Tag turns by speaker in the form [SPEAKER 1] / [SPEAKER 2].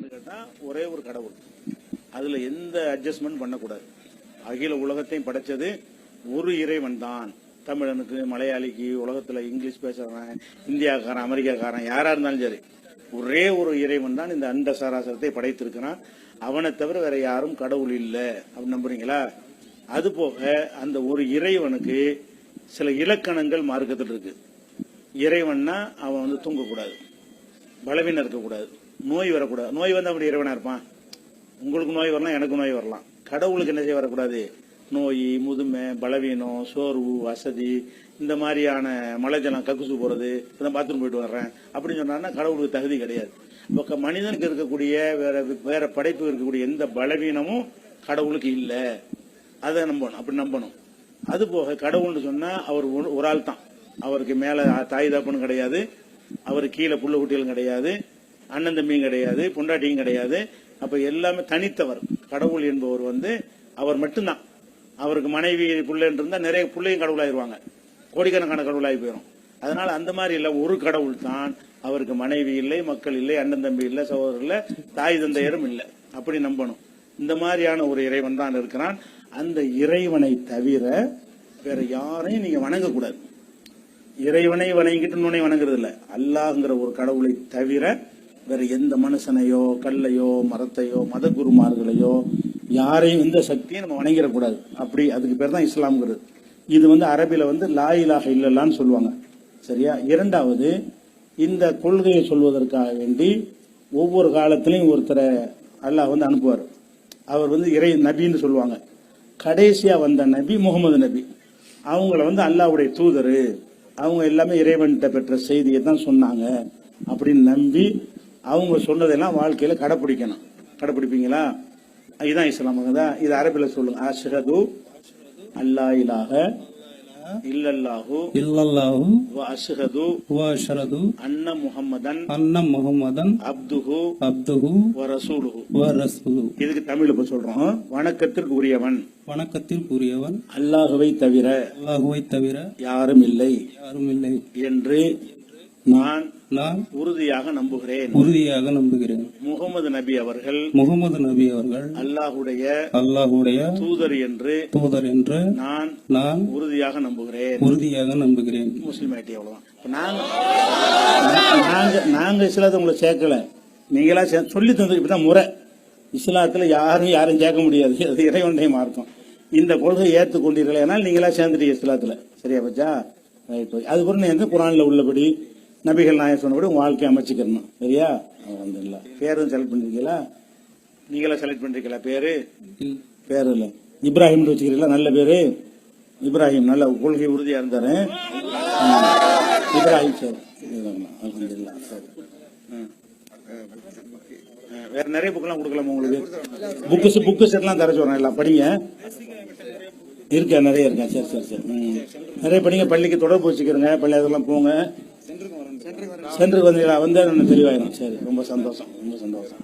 [SPEAKER 1] கேட்டா ஒரே ஒரு கடவுள். அதுல எந்த அட்ஜஸ்ட்மெண்ட் பண்ணக்கூடாது. அகில உலகத்தையும் படைச்சது ஒரு இறைவன் தான். தமிழனுக்கு மலையாளிக்கு உலகத்துல இங்கிலீஷ் பேசுறவன் இந்தியாக்காரன் அமெரிக்காக்காரன் யாரா இருந்தாலும் சரி ஒரே ஒரு இறைவன் தான் இந்த அண்ட சராசரத்தை படைத்திருக்கிறான். அவனை தவிர வேற யாரும் கடவுள் இல்லை. அப்படின்னு நம்புறீங்களா? அது போக அந்த ஒரு இறைவனுக்கு சில இலக்கணங்கள் மார்க்கத்தில் இருக்கு. இறைவன்னா அவன் வந்து தூங்கக்கூடாது. பலவீனம் இருக்கக்கூடாது. நோய் வரக்கூடாது. நோய் வந்து அப்படி இறைவனா இருப்பான்? உங்களுக்கு நோய் வரலாம் எனக்கு நோய் வரலாம். கடவுளுக்கு என்ன செய்ய வரக்கூடாது? நோய் முதுமை பலவீனம் சோர்வு வசதி இந்த மாதிரியான மலைஜலம் கக்குசு போறது இதான் பாத்ரூம் போயிட்டு வர்றேன். அப்படின்னு சொன்னான்னா கடவுளுக்கு தகுதி கிடையாது. இப்போ மனிதனுக்கு இருக்கக்கூடிய வேற வேற படைப்பு இருக்கக்கூடிய எந்த பலவீனமும் கடவுளுக்கு இல்லை. அதை நம்பணும் அப்படி நம்பணும். அது போக கடவுள்னு சொன்னா அவர் ஒரு- ஒரு ஆள் தான் அவருக்கு மேல தாய் தாப்பனும் கிடையாது. அவர் கீழே புள்ள குட்டிகளும் கிடையாது. அண்ணன் தம்பியும் கிடையாது பொண்டாட்டியும் கிடையாது. அப்ப எல்லாமே தனித்தவர். கடவுள் என்பவர் வந்து அவர் மட்டும்தான். அவருக்கு மனைவி பிள்ளைன்னு இருந்தா நிறைய பிள்ளையும் கடவுளாயிருவாங்க. கோடிக்கணக்கான கடவுளாகி போயிடும் அதனால அந்த மாதிரி இல்ல ஒரு கடவுள் தான். அவருக்கு மனைவி இல்லை மக்கள் இல்லை அண்ணன் தம்பி இல்லை சகோதரர் இல்லை தாய் தந்தையரும் இல்லை. அப்படி நம்பணும். இந்த மாதிரியான ஒரு இறைவன் தான் இருக்கிறான். அந்த இறைவனை தவிர வேற யாரையும் நீங்க வணங்கக்கூடாது. இறைவனை வணங்கிட்டு இன்னொன்னே வணங்குறது இல்ல அல்லாஹ்ங்கிற ஒரு கடவுளை தவிர வேற எந்த மனுஷனையோ கல்லையோ மரத்தையோ மத குருமார்களையோ யாரையும் எந்த சக்தியும் நம்ம வணங்கிடக்கூடாது. அப்படி அதுக்கு பேர் தான் இஸ்லாம்ங்கிறது. இது வந்து அரபில வந்து லாயிலாக இல்லைலான்னு சொல்லுவாங்க. சரியா? இரண்டாவது இந்த கொள்கையை சொல்வதற்காக வேண்டி ஒவ்வொரு காலத்திலையும் ஒருத்தரை அல்லாஹ் வந்து அனுப்புவார். அவர் வந்து இறை நபின்னு சொல்லுவாங்க. கடைசியா வந்த நபி முகமது நபி. அவங்கள வந்து அல்லாவுடைய தூதர். அவங்க எல்லாமே இறைவன்கிட்ட பெற்ற செய்தியை தான் சொன்னாங்க. அப்படின்னு நம்பி அவங்க சொன்னதெல்லாம் வாழ்க்கையில கடைப்பிடிக்கணும். கடைப்பிடிப்பீங்களா? இதுதான் இஸ்லாம் தான் இது அரபில சொல்லுங்க. அஷ்ஹது அல்லா இலாஹ இல்லல்லாஹு
[SPEAKER 2] இல்லல்லாஹு
[SPEAKER 1] வ அஷ்ஹது
[SPEAKER 2] வ அஷ்ஹது
[SPEAKER 1] அன்ன முஹம்மதன்
[SPEAKER 2] அன்ன முஹம்மதன்
[SPEAKER 1] அப்துஹு
[SPEAKER 2] அப்துஹு
[SPEAKER 1] வ ரசூலுஹு.
[SPEAKER 2] வ ரசூலு
[SPEAKER 1] இதுக்கு தமிழ் இப்ப சொல்றோம். வணக்கத்திற்கு உரியவன்
[SPEAKER 2] வணக்கத்திற்குரியவன்
[SPEAKER 1] அல்லாஹுவை தவிர
[SPEAKER 2] அல்லாஹுவை தவிர
[SPEAKER 1] யாரும் இல்லை
[SPEAKER 2] யாரும் இல்லை
[SPEAKER 1] என்று நான்
[SPEAKER 2] நான்
[SPEAKER 1] உறுதியாக நம்புகிறேன்.
[SPEAKER 2] உறுதியாக நம்புகிறேன்.
[SPEAKER 1] முகமது நபி அவர்கள்
[SPEAKER 2] முகமது நபி அவர்கள்
[SPEAKER 1] அல்லாஹுடைய
[SPEAKER 2] அல்லாஹுடைய
[SPEAKER 1] தூதர் என்று
[SPEAKER 2] தூதர் என்று
[SPEAKER 1] நான்
[SPEAKER 2] நான்
[SPEAKER 1] உறுதியாக நம்புகிறேன்.
[SPEAKER 2] உறுதியாக நம்புகிறேன்.
[SPEAKER 1] முஸ்லீம் ஆயிட்டி அவ்வளவுதான். நாங்க நாங்க நாங்க இஸ்லாத்தை உங்களை சேர்க்கல. நீங்களா சொல்லி தந்தது இப்படிதான் முறை. இஸ்லாத்துல யாரும் யாரும் சேர்க்க முடியாது. அது இறைவனுடைய மார்க்கம். இந்த கொள்கை ஏற்றுக்கொண்டீர்களேனால் நீங்களா சேர்ந்துட்டீங்க இஸ்லாத்துல. சரியா பச்சா? ரைட் அதுக்கப்புறம் நீங்க குரான்ல உள்ளபடி நபிகள் நாயகம் சொன்னபடி உங்க வாழ்க்கையை அமைச்சுக்கணும் சரியா? அல்ஹம்துலில்லாஹ் பேரும் செலக்ட் பண்ணிருக்கீங்களா? நீங்களா செலக்ட் பண்றீங்களா பேரு? பேர் இல்ல. இப்ராஹிம் வச்சுக்கிறீங்களா? நல்ல பேரு? இப்ராஹிம் நல்ல கொள்கை உறுதியா இருந்தாரு. இப்ராஹிம் சார். அல்ஹம்துலில்லாஹ் சரி. வேற நிறைய புக்கெல்லாம் கொடுக்கலாமா உங்களுக்கு? புக்கு புக்கு செட்லாம் தர சொல்றேன். எல்லாம் படிங்க. இருக்கா நிறைய இருக்கா சரி சரி சரி. நிறைய படிங்க. பள்ளிக்கு தொடர்பு வச்சுக்கிறோங்க. பள்ளி அதெல்லாம் போங்க. சென்று வந்தீங்களா? வந்தேன் நான் தெளிவாயிரும். சரி ரொம்ப சந்தோஷம் ரொம்ப சந்தோஷம்.